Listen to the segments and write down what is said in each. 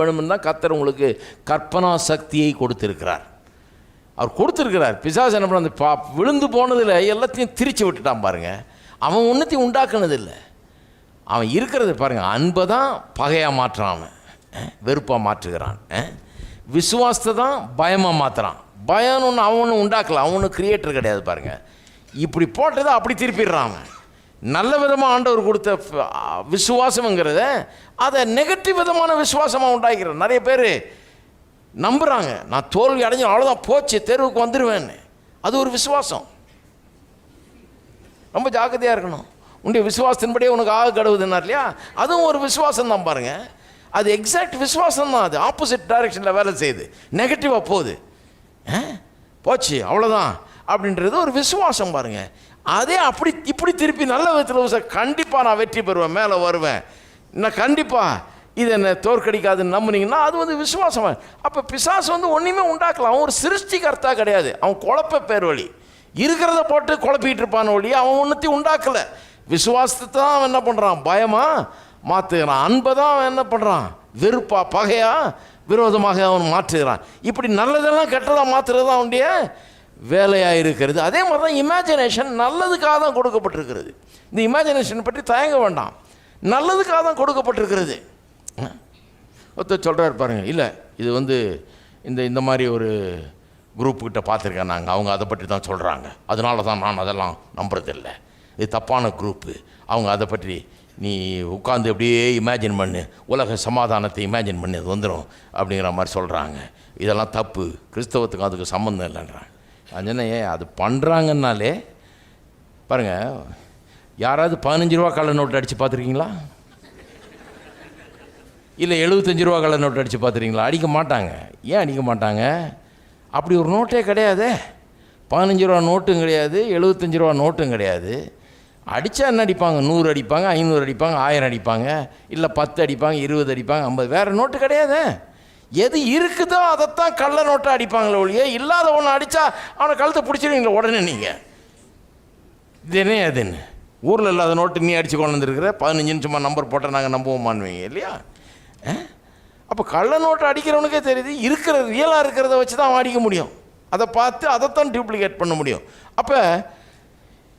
வேணும்னு தான் கத்தர் உங்களுக்கு கற்பனா சக்தியை கொடுத்திருக்கிறார். அவர் கொடுத்துருக்கிறார். பிசாஸ் என்ன பண்ண பா விழுந்து போனதில் எல்லாத்தையும் திரிச்சு விட்டுட்டான் பாருங்கள் அவன் ஒன்றத்தையும் உண்டாக்குனதில்லை. அவன் இருக்கிறது பாருங்கள் அன்பை தான் பகையாக மாற்றுறான் அவன். வெறுப்பாக மாற்றுகிறான். விசுவாசத்தை தான் பயமாக மாற்றுறான் பயம்னு ஒன்று அவன் ஒன்றும் உண்டாக்கல. அவன் கிரியேட்டர் கிடையாது பாருங்கள் இப்படி போட்டதை அப்படி திருப்பிடுறான் அவன். நல்ல விதமாக ஆண்டவர் கொடுத்த விசுவாசம்ங்கிறத அதை நெகட்டிவ் விதமான விசுவாசமாக உண்டாக்கிறார். நிறைய பேர் நம்புகிறாங்க நான் தோல்வி அடைஞ்சு அவ்வளோதான் போச்சு தெருவுக்கு வந்துடுவேன்னு அது ஒரு விசுவாசம். ரொம்ப ஜாக்கிரதையாக இருக்கணும். உன்னுடைய விசுவாசத்தின்படியே உனக்கு ஆக கடவுதுன்னார் இல்லையா? அதுவும் ஒரு விசுவாசம் தான் பாருங்கள் அது எக்ஸாக்ட் விசுவாசம் தான் அது. ஆப்போசிட் டைரெக்ஷனில் வேலை செய்யுது. நெகட்டிவாக போகுது. ஆ? போச்சு அவ்வளோதான் அப்படின்றது ஒரு விசுவாசம் பாருங்க. அதே அப்படி இப்படி திருப்பி நல்ல விதத்தில் சார் கண்டிப்பாக நான் வெற்றி பெறுவேன் மேலே வருவேன். நான் கண்டிப்பாக இது என்ன தோற்கடிக்காதுன்னு நம்புனீங்கன்னா அது வந்து விசுவாசம். அப்போ பிசாசு வந்து ஒன்றுமே உண்டாக்கலாம் அவன் ஒரு சிருஷ்டிகர்த்தா கிடையாது. அவன் குழப்ப பேர் வழி. இருக்கிறத போட்டு குழப்பிட்டு இருப்பான ஒழி அவன் ஒன்றுத்தையும் உண்டாக்கலை. விசுவாசத்தை தான் அவன் என்ன பண்ணுறான் பயமாக மாற்றுகிறான் அன்பை தான் அவன் என்ன பண்ணுறான் வெறுப்பா? பகையா? விரோதமாக அவன் மாற்றுகிறான். இப்படி நல்லதெல்லாம் கெட்டதாக மாற்றுறது தான் அவனுடைய வேலையாக இருக்கிறது அதே மாதிரி தான் இமேஜினேஷன் நல்லதுக்காக தான் கொடுக்கப்பட்டிருக்கிறது. இந்த இமேஜினேஷன் பற்றி தயங்க வேண்டாம். நல்லதுக்காக தான் கொடுக்கப்பட்டிருக்கிறது. ஒருத்தர் சொல்கிறார் பாருங்கள் இல்லை இது வந்து இந்த இந்த மாதிரி ஒரு குரூப்புக்கிட்ட பார்த்துருக்கேன் நாங்கள் அவங்க அதை பற்றி தான் சொல்கிறாங்க அதனால தான் நான் அதெல்லாம் நம்புறதில்லை. இது தப்பான குரூப்பு அவங்க அதை பற்றி நீ உட்காந்து அப்படியே இமேஜின் பண்ணு. உலக சமாதானத்தை இமேஜின் பண்ணி. அது வந்துடும் அப்படிங்கிற மாதிரி சொல்கிறாங்க இதெல்லாம் தப்பு. கிறிஸ்தவத்துக்கும் அதுக்கு சம்மந்தம் இல்லைன்றாங்க. அஞ்சனையே அது பண்ணுறாங்கன்னாலே பாருங்கள் யாராவது பதினஞ்சு ரூபா கள்ள நோட்டு அடித்து பார்த்துருக்கீங்களா? இல்லை எழுபத்தஞ்சு ரூபா கள்ள நோட்டு அடித்து பார்த்துருக்கீங்களா? அடிக்க மாட்டாங்க. ஏன் அடிக்க மாட்டாங்க? அப்படி ஒரு நோட்டே கிடையாதே. பதினஞ்சு ரூபா நோட்டும் கிடையாது எழுபத்தஞ்சு ரூபா நோட்டும் கிடையாது. அடித்தா என்ன அடிப்பாங்க? நூறு அடிப்பாங்க ஐநூறு அடிப்பாங்க ஆயிரம் அடிப்பாங்க இல்லை பத்து அடிப்பாங்க இருபது அடிப்பாங்க ஐம்பது. வேறு நோட்டு கிடையாதே. எது இருக்குதோ அதைத்தான் கள்ள நோட்டை அடிப்பாங்களே ஒழிய இல்லாத ஒன்று அடித்தா அவனை கழுத்தை பிடிச்சிருவீங்களே உடனே நீங்கள் இது என்ன அதுன்னு ஊரில் இல்லாத நோட்டு நீ அடித்து கொண்டு வந்துருக்குற? பதினஞ்சு சும்மா நம்பர் போட்டால் நாங்கள் நம்புவோமான்வீங்க இல்லையா? அப்போ கள்ள நோட்டை அடிக்கிறவனுக்கே தெரியுது இருக்கிற ரியலாக இருக்கிறத வச்சு தான் அவன் அடிக்க முடியும். அதை பார்த்து அதைத்தான் டூப்ளிகேட் பண்ண முடியும். அப்போ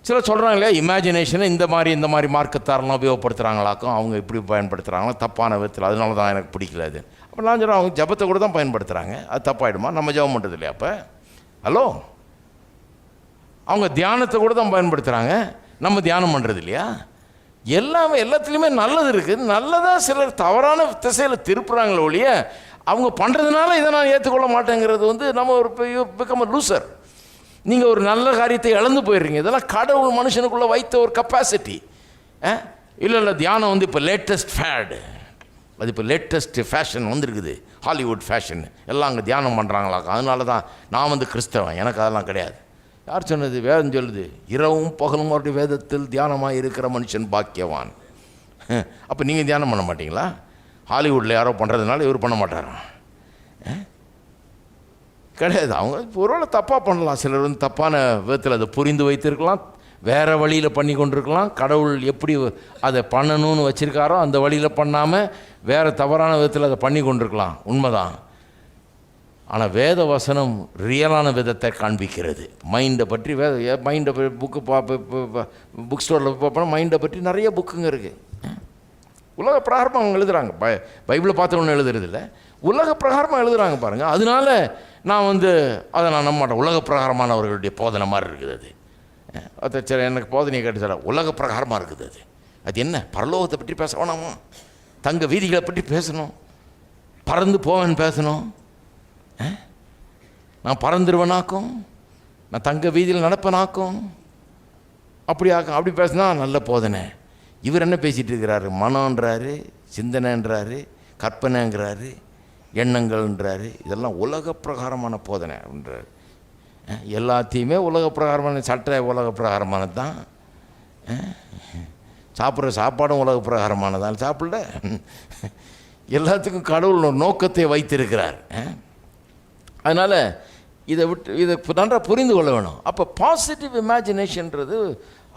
சில சொல்கிறாங்க இல்லையா இமேஜினேஷனை இந்த மாதிரி இந்த மாதிரி மார்க்கத்தாரெல்லாம் உபயோகப்படுத்துகிறாங்களாக்கும் அவங்க இப்படி பயன்படுத்துகிறாங்களா தப்பான விதத்தில். அதனால தான் எனக்கு பிடிக்கல அது. அப்போ நான் சொல்கிறேன் அவங்க ஜபத்தை கூட தான் பயன்படுத்துகிறாங்க அது தப்பாயிடுமா? நம்ம ஜபம் பண்ணுறது இல்லையா அப்போ? ஹலோ? அவங்க தியானத்தை கூட தான் பயன்படுத்துகிறாங்க நம்ம தியானம் பண்ணுறது இல்லையா எல்லாமே எல்லாத்துலேயுமே நல்லது இருக்குது நல்லதாக சிலர் தவறான திசையில் திருப்புறாங்களே ஒழிய அவங்க பண்ணுறதுனால இதை நான் ஏற்றுக்கொள்ள மாட்டேங்கிறது வந்து நம்ம ஒரு பிகம் லூசர் நீங்கள் ஒரு நல்ல காரியத்தை இழந்து போயிடுறீங்க. இதெல்லாம் கடவுள் மனுஷனுக்குள்ளே வைத்த ஒரு கெப்பாசிட்டி இல்லை இல்லை தியானம் வந்து இப்போ லேட்டஸ்ட் ஃபேடு அது இப்போ லேட்டஸ்ட்டு ஃபேஷன் வந்திருக்குது. ஹாலிவுட் ஃபேஷன் எல்லாம் அங்கே தியானம் பண்ணுறாங்களாக்கா அதனால தான் நான் வந்து கிறிஸ்தவன். எனக்கு அதெல்லாம் கிடையாது. யார் சொன்னது? வேதம் சொல்லுது. இரவும் பகலும் அவருடைய வேதத்தில் தியானமாக இருக்கிற மனுஷன் பாக்கியவான். அப்போ நீங்கள் தியானம் பண்ண மாட்டிங்களா? ஹாலிவுட்டில் யாரோ பண்ணுறதுனால இவர் பண்ண மாட்டாராம் கிடையாது. அவங்க ஒருவேளை தப்பாக பண்ணலாம். சிலர் வந்து தப்பான விதத்தில் அதை புரிந்து வைத்திருக்கலாம். வேறு வழியில் பண்ணி கொண்டிருக்கலாம். கடவுள் எப்படி அதை பண்ணணும்னு வச்சுருக்காரோ அந்த வழியில் பண்ணாமல் வேறு தவறான விதத்தில் அதை பண்ணி கொண்டிருக்கலாம். உண்மைதான். ஆனால் வேத வசனம் ரியலான விதத்தை காண்பிக்கிறது. மைண்டை பற்றி வேத மைண்டை புக்கு பா புக் ஸ்டோரில் பார்ப்போம் மைண்டை பற்றி நிறைய புக்குங்க இருக்குது உலக பிரகாரமாக அவங்க எழுதுகிறாங்க பை பைபிளை பார்த்து ஒன்று எழுதுறதில்ல உலக பிரகாரமாக எழுதுகிறாங்க பாருங்கள் அதனால நான் வந்து அதை நான் நம்ப மாட்டேன். உலக பிரகாரமானவர்களுடைய போதனை மாதிரி இருக்குது அது. ஒருத்தர் சரி எனக்கு போதனையை கேட்டு சார் உலக பிரகாரமாக இருக்குது அது. அது என்ன? பரலோகத்தை பற்றி பேச வேணாமா? தங்க வீதிகளை பற்றி பேசணும். பறந்து போவேன் பேசணும். நான் பறந்துருவேனாக்கும் நான் தங்க வீதியில் நடப்பேனாக்கும். அப்படி ஆக்கும் அப்படி பேசினா நல்ல போதனை. இவர் என்ன பேசிகிட்டு இருக்கிறாரு? மனம்ன்றாரு சிந்தனைன்றாரு கற்பனைங்கிறாரு எண்ணங்கள்ன்றாரு. இதெல்லாம் உலக பிரகாரமான போதனை அப்படின்றாரு எல்லாத்தையுமே உலக பிரகாரமான சட்டை உலக பிரகாரமானது தான் சாப்பிட்ற சாப்பாடும் உலக பிரகாரமானதான் சாப்பிடல? எல்லாத்துக்கும் கடவுள் ஒரு நோக்கத்தை வைத்திருக்கிறார். அதனால் இதை விட்டு இதை நன்றாக புரிந்து கொள்ள வேணும். அப்போ பாசிட்டிவ் இமேஜினேஷன்றது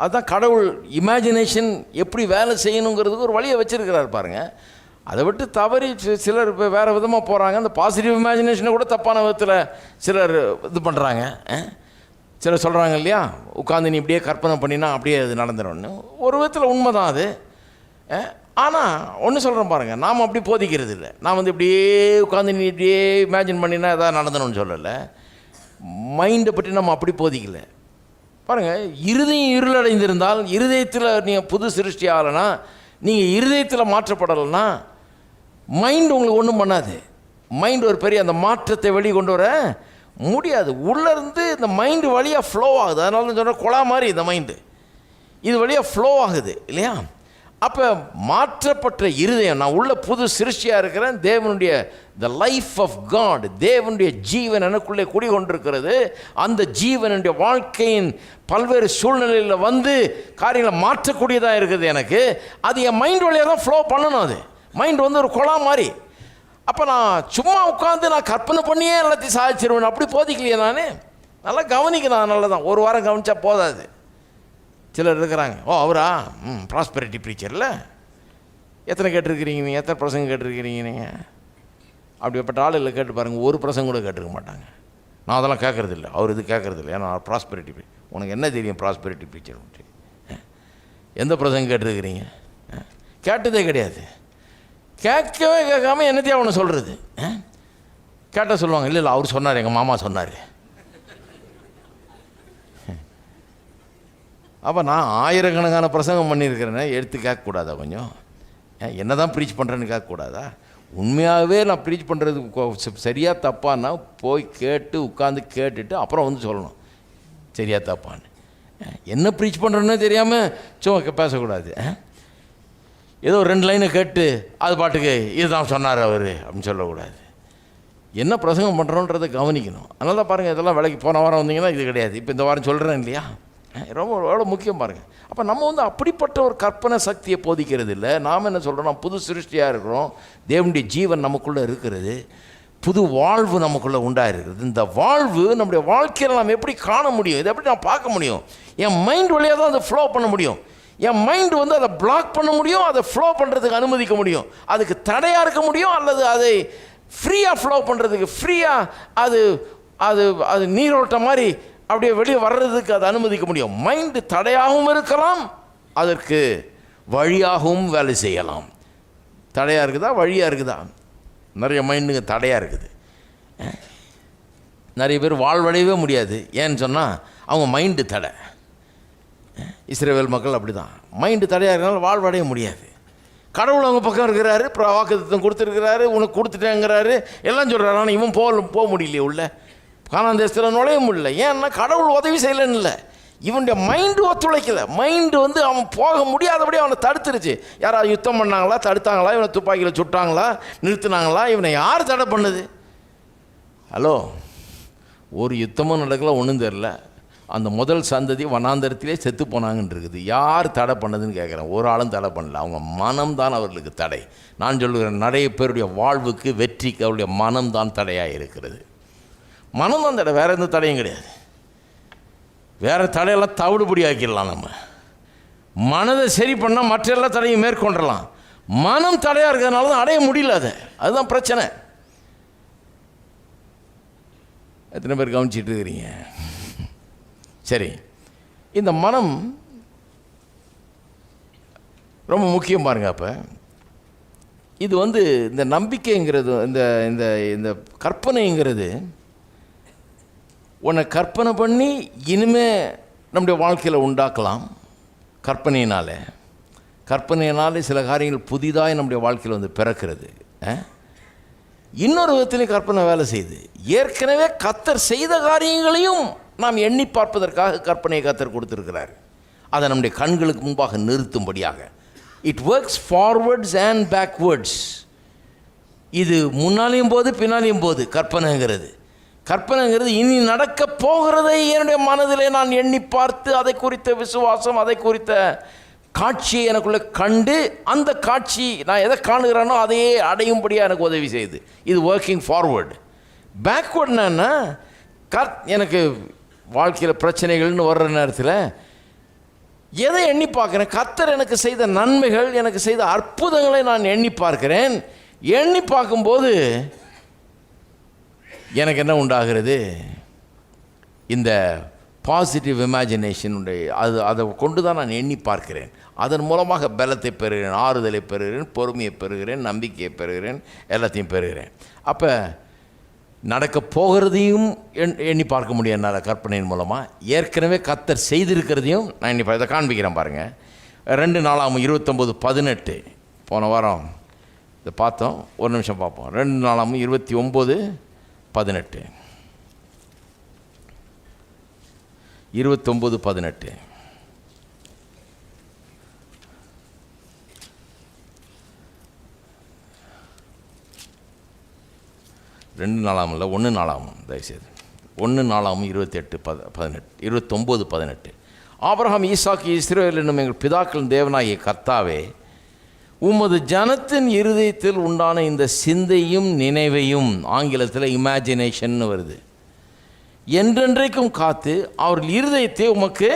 அதுதான் கடவுள் இமேஜினேஷன் எப்படி வேலை செய்யணுங்கிறதுக்கு ஒரு வழியை வச்சுருக்கிறார் பாருங்கள் அதை விட்டு தவறி சி- சிலர் இப்போ வேறு விதமாக போகிறாங்க அந்த பாசிட்டிவ் இமேஜினேஷனை கூட தப்பான விதத்தில் சிலர் இது பண்ணுறாங்க சிலர் சொல்கிறாங்க இல்லையா? உட்காந்து நீ இப்படியே கற்பனை பண்ணினா அப்படியே அது நடந்துடும்னு ஒரு விதத்தில் உண்மை தான் அது ஆனால் ஒன்று சொல்கிறேன் பாருங்கள் நாம் அப்படி போதிக்கிறது இல்லை. நான் வந்து இப்படியே உட்காந்து நீ இப்படியே இமேஜின் பண்ணினா எதாவது நடந்தணும்னு சொல்லலை. மைண்டை பற்றி நம்ம அப்படி போதிக்கல. பாருங்கள் இருதயம் இருளடைந்திருந்தால் இருதயத்தில் நீங்கள் புது சிருஷ்டி ஆகலைன்னா நீங்கள் இருதயத்தில் மாற்றப்படலைன்னா மைண்ட் உங்களுக்கு ஒன்றும் பண்ணாது. மைண்ட் ஒரு பெரிய அந்த மாற்றத்தை வெளியே கொண்டு வர முடியாது. உள்ளேருந்து இந்த மைண்டு வழியாக ஃப்ளோ ஆகுது. அதனால தான் சொல்கிறேன் குழா மாதிரி இந்த மைண்டு இது வழியாக ஃப்ளோ ஆகுது இல்லையா? அப்போ மாற்றப்பட்ட இருதயம் நான் உள்ள புது சிருஷ்டியாக இருக்கிறேன். தேவனுடைய த லைஃப் ஆஃப் காட் தேவனுடைய ஜீவன் எனக்குள்ளே குடிகொண்டிருக்கிறது. அந்த ஜீவனுடைய வாழ்க்கையின் பல்வேறு சூழ்நிலையில் வந்து காரியங்களை மாற்றக்கூடியதாக இருக்குது எனக்கு. அது என் மைண்ட் வழியாக தான் ஃப்ளோ பண்ணணும் அது. மைண்ட் வந்து ஒரு குழா மாதிரி. அப்போ நான் சும்மா உட்காந்து நான் கற்பனை பண்ணியே எல்லாத்தையும் சாதிச்சிருவேன். அப்படி போதிக்கலையே நான். நல்லா கவனிக்கணும் நல்லதான் தான். ஒரு வாரம் கவனித்தா போதாது. சிலர் இருக்கிறாங்க. ஓ அவரா? ம் ப்ராஸ்பெரிட்டி ப்ரீச்சரில் எத்தனை கேட்டிருக்கிறீங்க நீங்கள் எத்தனை பிரசங்கம் கேட்டிருக்கிறீங்க நீங்கள் அப்படிப்பட்ட ஆளுகளை கேட்டு பாருங்கள் ஒரு பிரசங்கம் கூட கேட்டிருக்க மாட்டாங்க. நான் அதெல்லாம் கேட்குறது இல்லை. அவர் இது கேட்குறது இல்லை. ஏன்னா ப்ராஸ்பெரிட்டி உனக்கு என்ன தெரியும் ப்ராஸ்பெரிட்டி ப்ரீச்சர் எந்த பிரசங்கம் கேட்டிருக்கிறீங்க? கேட்டதே கிடையாது. கேட்கவே கேட்காம என்னத்தையும் அவனை சொல்கிறது கேட்டால் சொல்லுவாங்க இல்லை இல்லை அவர் சொன்னார் எங்கள் மாமா சொன்னார். அப்போ நான் ஆயிரக்கணக்கான பிரசங்கம் பண்ணியிருக்கிறேனே எடுத்து கேட்கக்கூடாதா கொஞ்சம்? என்ன தான் ப்ரீச் பண்ணுறேன்னு கேட்கக்கூடாதா? உண்மையாகவே நான் ப்ரீச் பண்ணுறது சரியாக தப்பான்னா போய் கேட்டு உட்காந்து கேட்டுட்டு அப்புறம் வந்து சொல்லணும். சரியாக தப்பான்னு. என்ன ப்ரீச் பண்ணுறேன்னு தெரியாமல் சும்மா பேசக்கூடாது. ஆ? ஏதோ ஒரு ரெண்டு லைனை கேட்டு அது பாட்டுக்கு இதுதான் சொன்னார் அவர் அப்படின்னு சொல்லக்கூடாது. என்ன பிரசங்கம் பண்ணுறோன்றதை கவனிக்கணும். அதனால தான் பாருங்கள் இதெல்லாம் விலைக்கு போன வாரம் வந்தீங்கன்னா இது கிடையாது. இப்போ இந்த வாரம் சொல்கிறேன் இல்லையா? ரொம்ப எவ்வளோ முக்கியம் பாருங்கள் அப்போ நம்ம வந்து அப்படிப்பட்ட ஒரு கற்பனை சக்தியை போதிக்கிறது இல்லை நாம் என்ன சொல்கிறோம் புது சிருஷ்டியாக இருக்கிறோம். தேவனுடைய ஜீவன் நமக்குள்ளே இருக்கிறது. புது வாழ்வு நமக்குள்ளே உண்டாயிருக்கிறது. இந்த வாழ்வு நம்முடைய வாழ்க்கையில் நாம் எப்படி காண முடியும்? இதை எப்படி நான் பார்க்க முடியும்? என் மைண்ட் வழியாக தான் அதை ஃப்ளோ பண்ண முடியும். என் மைண்ட் வந்து அதை பிளாக் பண்ண முடியும் அதை ஃப்ளோ பண்ணுறதுக்கு அனுமதிக்க முடியும். அதுக்கு தடையாக இருக்க முடியும் அல்லது அதை ஃப்ரீயாக ஃப்ளோ பண்ணுறதுக்கு ஃப்ரீயாக அது அது அது நீரோட்டம் மாதிரி அப்படியே வெளியே வர்றதுக்கு அதை அனுமதிக்க முடியும். மைண்டு தடையாகவும் இருக்கலாம் அதற்கு வழியாகவும் வேலை செய்யலாம். தடையாக இருக்குதா? வழியாக இருக்குதா? நிறைய மைண்டுங்க தடையாக இருக்குது. நிறைய பேர் வாழ்வடையவே முடியாது. ஏன்னு சொன்னால் அவங்க மைண்டு தடை. இஸ்ரேவேல் மக்கள் அப்படி தான் மைண்டு தடையாக இருந்தாலும் வாழ்வடைய முடியாது. கடவுள் அவங்க பக்கம் இருக்கிறாரு வாக்குத்தம் கொடுத்துருக்கிறாரு உனக்கு கொடுத்துட்டேங்கிறாரு எல்லாம் சொல்கிறாரு ஆனால் இவன் போக போக முடியலையே உள்ள. காணாந்தேசத்தில் நுழைய முடியல ஏன்னா கடவுள் உதவி செய்யலன்னு இல்லை. இவனுடைய மைண்டு ஒத்துழைக்கல. மைண்டு வந்து அவன் போக முடியாதபடி அவனை தடுத்துருச்சு. யாராவது யுத்தம் பண்ணாங்களா தடுத்தாங்களா இவனை துப்பாக்கியில் சுட்டாங்களா நிறுத்தினாங்களா இவனை யார் தடை பண்ணுது? ஹலோ ஒரு யுத்தமும் நடக்கல ஒன்றும் தெரில அந்த முதல் சந்ததி வனாந்தரத்திலே செத்து போனாங்கன்னு இருக்குது யார் தடை பண்ணதுன்னு கேட்குறேன் ஒரு ஆளும் தடை பண்ணல. அவங்க மனம்தான் அவர்களுக்கு தடை. நான் சொல்லுகிறேன் நிறைய பேருடைய வாழ்வுக்கு வெற்றிக்கு அவருடைய மனம்தான் தடையாக இருக்கிறது. மனம் தான் தடை. வேறு எந்த தடையும் கிடையாது. வேறு தடையெல்லாம் தவிடுபடி ஆக்கிடலாம் நம்ம. மனதை சரி பண்ணால் மற்ற எல்லா தடையும் மேற்கொண்டலாம் மனம் தடையாக இருக்கிறதுனால தான் அடைய முடியல அதை. அதுதான் பிரச்சனை. எத்தனை பேர் கவனிச்சிட்டு இருக்கிறீங்க? சரி. இந்த மனம் ரொம்ப முக்கியம் பாருங்க அப்போ. இது வந்து இந்த நம்பிக்கைங்கிறது இந்த இந்த இந்த கற்பனைங்கிறது உன்னை கற்பனை பண்ணி இனிமே நம்முடைய வாழ்க்கையில் உண்டாக்கலாம் கற்பனையினால். கற்பனையினாலே சில காரியங்கள் புதிதாக நம்முடைய வாழ்க்கையில் வந்து பிறக்கிறது. இன்னொரு விதத்திலையும் கற்பனை வேலை செய்யுது. ஏற்கனவே கத்தர் செய்த காரியங்களையும் நாம் எண்ணி பார்ப்பதற்காக கற்பனையை கத்தர் கொடுத்துருக்கிறார். அதை நம்முடைய கண்களுக்கு முன்பாக நிறுத்தும்படியாக. It works forwards and backwards இது முன்னாலேயும் போது பின்னாலேயும் போது கற்பனைங்கிறது. கற்பனைங்கிறது இனி நடக்க போகிறதை என்னுடைய மனதிலே நான் எண்ணி பார்த்து அதை குறித்த விசுவாசம் அதை குறித்த காட்சியை எனக்குள்ளே கண்டு அந்த காட்சி நான் எதை காணுகிறேனோ அதையே அடையும்படியாக எனக்கு உதவி செய்யுது இது ஒர்க்கிங் ஃபார்வர்டு பேக்வேர்ட்னா கர் கற் எனக்கு வாழ்க்கையில் பிரச்சனைகள்னு வர்ற நேரத்தில் எதை எண்ணி பார்க்குறேன்? கத்தர் எனக்கு செய்த நன்மைகள் எனக்கு செய்த அற்புதங்களை நான் எண்ணி பார்க்கிறேன். எண்ணி பார்க்கும்போது எனக்கு என்ன உண்டாகிறது? இந்த பாசிட்டிவ் இமேஜினேஷன் அது அதை கொண்டு தான் நான் எண்ணி பார்க்கிறேன். அதன் மூலமாக பலத்தை பெறுகிறேன் ஆறுதலை பெறுகிறேன் பொறுமையை பெறுகிறேன் நம்பிக்கையை பெறுகிறேன் எல்லாத்தையும் பெறுகிறேன். அப்போ நடக்க போகிறதையும் எண் எண்ணி பார்க்க முடியும் என்னால் கற்பனையின் மூலமாக ஏற்கனவே கத்தர் செய்திருக்கிறதையும் நான் எண்ணி பா- இதை காண்பிக்கிறேன் பாருங்கள் ரெண்டு நாளாம் இருபத்தொம்போது பதினெட்டு. போன வாரம் இதை பார்த்தோம். ஒரு நிமிஷம் பார்ப்போம். ரெண்டு நாளாம் இருபத்தி ஒம்பது பதினெட்டு. இருபத்தொம்பது பதினெட்டு. ரெண்டு நாளாம் இல்லை ஒன்று நாளாகும் தயவுசெய்து. ஒன்று நாளாகும் இருபத்தெட்டு பத பதினெட்டு இருபத்தொம்போது பதினெட்டு. ஆபரகம் ஈசாக்கு இஸ்ரேல் என்னும் எங்கள் பிதாக்களின் தேவனாகிய கர்த்தாவே உமது ஜனத்தின் இருதயத்தில் உண்டான இந்த சிந்தையும் நினைவையும் ஆங்கிலத்தில் இமேஜினேஷன் வருது. என்றென்றைக்கும் காத்து அவர்கள் இருதயத்தை உமக்கு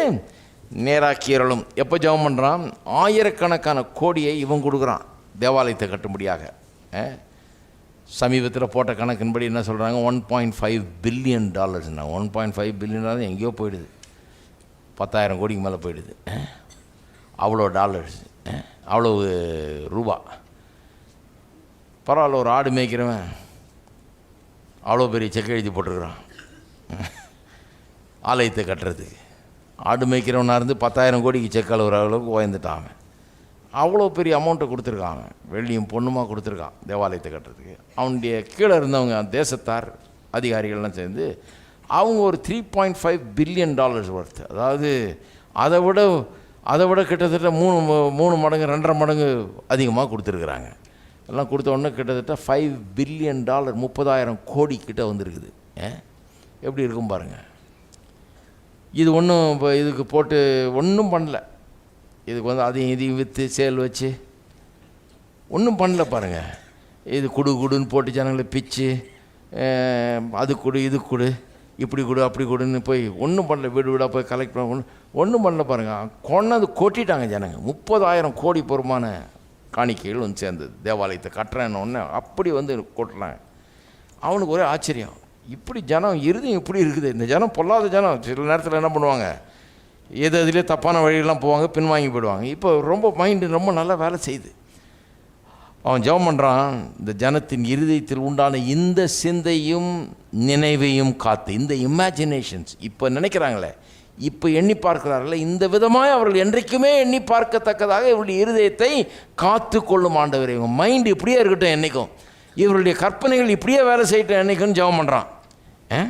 நேராக்கியறலும் எப்போ ஜெபம் பண்ணுறான் ஆயிரக்கணக்கான கோடியை இவன் கொடுக்குறான் தேவாலயத்தை கட்டும்படியாக. சமீபத்தில் போட்ட கணக்கின்படி என்ன சொல்கிறாங்க one point five billion டாலர்ஸ்னா one point five billion dollar எங்கேயோ போயிடுது. பத்தாயிரம் கோடிக்கு மேலே போயிடுது. அவ்வளோ டாலர்ஸ் அவ்வளோ ரூபா. பரவாயில்ல ஒரு ஆடு மேய்க்கிறவன் அவ்வளோ பெரிய செக் எழுதி போட்டிருக்கிறான். ஆலயத்தை கட்டுறதுக்கு. ஆடு மேய்க்கிறவனாக இருந்து பத்தாயிரம் கோடிக்கு செக் அழுகிற அளவுக்கு உயர்ந்துட்டான் அவன். அவ்வளோ பெரிய அமௌண்ட்டை கொடுத்துருக்கான் அவன். வெள்ளியும் பொண்ணுமா கொடுத்துருக்கான் தேவாலயத்தை கட்டுறதுக்கு. அவனுடைய கீழே இருந்தவங்க தேசத்தார் அதிகாரிகள்லாம் சேர்ந்து அவங்க ஒரு three point five billion dollars worth அதாவது அதை விட அதை விட கிட்டத்தட்ட மூணு மூணு மடங்கு ரெண்டரை மடங்கு அதிகமாக கொடுத்துருக்குறாங்க. எல்லாம் கொடுத்த உடனே கிட்டத்தட்ட ஃபைவ் பில்லியன் டாலர் முப்பதாயிரம் கோடி கிட்ட வந்திருக்குது. எப்படி இருக்கும் பாருங்கள் இது ஒன்றும் இப்போ இதுக்கு போட்டு ஒன்றும் பண்ணல. இதுக்கு வந்து அதையும் இதையும் விற்று சேல் வச்சு. ஒன்றும் பண்ணல பாருங்கள் இது குடு குடுன்னு போட்டு ஜனங்களை பிச்சு அது கொடு இது கொடு இப்படி கொடு அப்படி கொடுன்னு போய் ஒன்றும் பண்ணல. வீடு வீடாக போய் கலெக்ட் பண்ண ஒன்றும் பண்ணல பாருங்கள் கொண்டாந்து கொட்டிட்டாங்க ஜனங்க. முப்பதாயிரம் கோடி பொறுமான காணிக்கைகள் வந்து சேர்ந்தது. தேவாலயத்தை கட்டுறேன்னு ஒன்று அப்படி வந்து கொட்டுறாங்க. அவனுக்கு ஒரே ஆச்சரியம். இப்படி ஜனம் இருதும் இப்படி இருக்குது. இந்த ஜனம் பொல்லாத ஜனம். சில நேரத்தில் என்ன பண்ணுவாங்க? எது அதிலே தப்பான வழியெல்லாம் போவாங்க பின்வாங்கி போயிடுவாங்க. இப்போ ரொம்ப மைண்டு ரொம்ப நல்லா வேலை செய்யுது. அவன் ஜெபம் பண்ணுறான் இந்த ஜனத்தின் இருதயத்தில் உண்டான இந்த சிந்தையும் நினைவையும் காத்து இந்த இமேஜினேஷன்ஸ் இப்போ நினைக்கிறாங்களே இப்போ எண்ணி பார்க்கிறார்களே இந்த விதமாக அவர்கள் என்றைக்குமே எண்ணி பார்க்கத்தக்கதாக இவருடைய இருதயத்தை காத்து கொள்ளும் ஆண்டவர். இவங்க மைண்டு இப்படியே இருக்கட்டும் என்றைக்கும் இவருடைய கற்பனைகள் இப்படியே வேலை செய்யட்டும் என்னைக்குன்னு ஜெபம் பண்ணுறான் ஆ?